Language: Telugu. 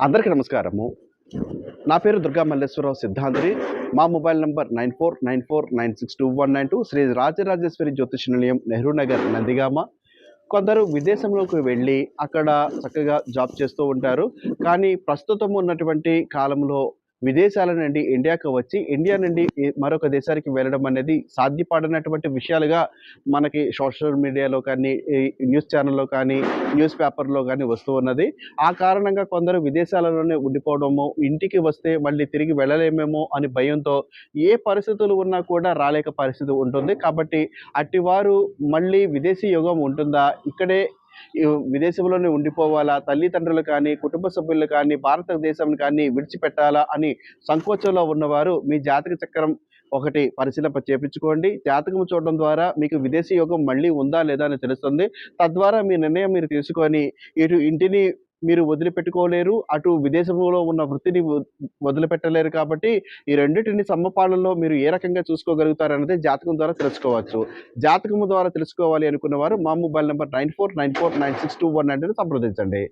అందరికీ నమస్కారము. నా పేరు దుర్గా మల్లేశ్వరరావు సిద్ధాంతి మా mobile number nine four nine four nine six two one nine two Shri Rajarajeshwari Jyotish Nilayam Nehru Nagar Nandigama. కొందరు విదేశంలోకి వెళ్ళి అక్కడ చక్కగా జాబ్ చేస్తూ ఉంటారు. కానీ ప్రస్తుతం ఉన్నటువంటి కాలంలో విదేశాల నుండి ఇండియాకు వచ్చి ఇండియా నుండి మరొక దేశానికి వెళ్ళడం అనేది సాధ్యపడినటువంటి విషయాలుగా మనకి సోషల్ మీడియాలో కానీ న్యూస్ ఛానల్లో కానీ న్యూస్ పేపర్లో కానీ వస్తూ ఉన్నది. ఆ కారణంగా కొందరు విదేశాలలోనే ఉండిపోవడము ఇంటికి వస్తే మళ్ళీ తిరిగి వెళ్ళలేమేమో అని భయంతో ఏ పరిస్థితులు ఉన్నా కూడా రాలేక పరిస్థితి ఉంటుంది. కాబట్టి అట్టివారు మళ్ళీ విదేశీ యుగం ఉంటుందా? ఇక్కడే విదేశంలోనే ఉండిపోవాలా? తల్లిదండ్రులు కానీ కుటుంబ సభ్యులు కానీ భారతదేశం కానీ విడిచిపెట్టాలా అని సంకోచంలో ఉన్నవారు మీ జాతక చక్రం ఒకటి పరిశీలన చేపించుకోండి. జాతకం చూడడం ద్వారా మీకు విదేశీ యోగం మళ్ళీ ఉందా లేదా అని తెలుస్తుంది. తద్వారా మీ నిర్ణయం మీరు తీసుకొని ఇటు ఇంటిని మీరు వదిలిపెట్టుకోలేరు. అటు విదేశంలో ఉన్న వృత్తిని వదిలిపెట్టలేరు కాబట్టి ఈ రెండింటిని సమపాలనలో మీరు ఏ రకంగా చూసుకోగలుగుతారు అనేది జాతకం ద్వారా తెలుసుకోవచ్చు. జాతకం ద్వారా తెలుసుకోవాలి అనుకున్న వారు మా mobile number nine four nine four nine six two one సంప్రదించండి.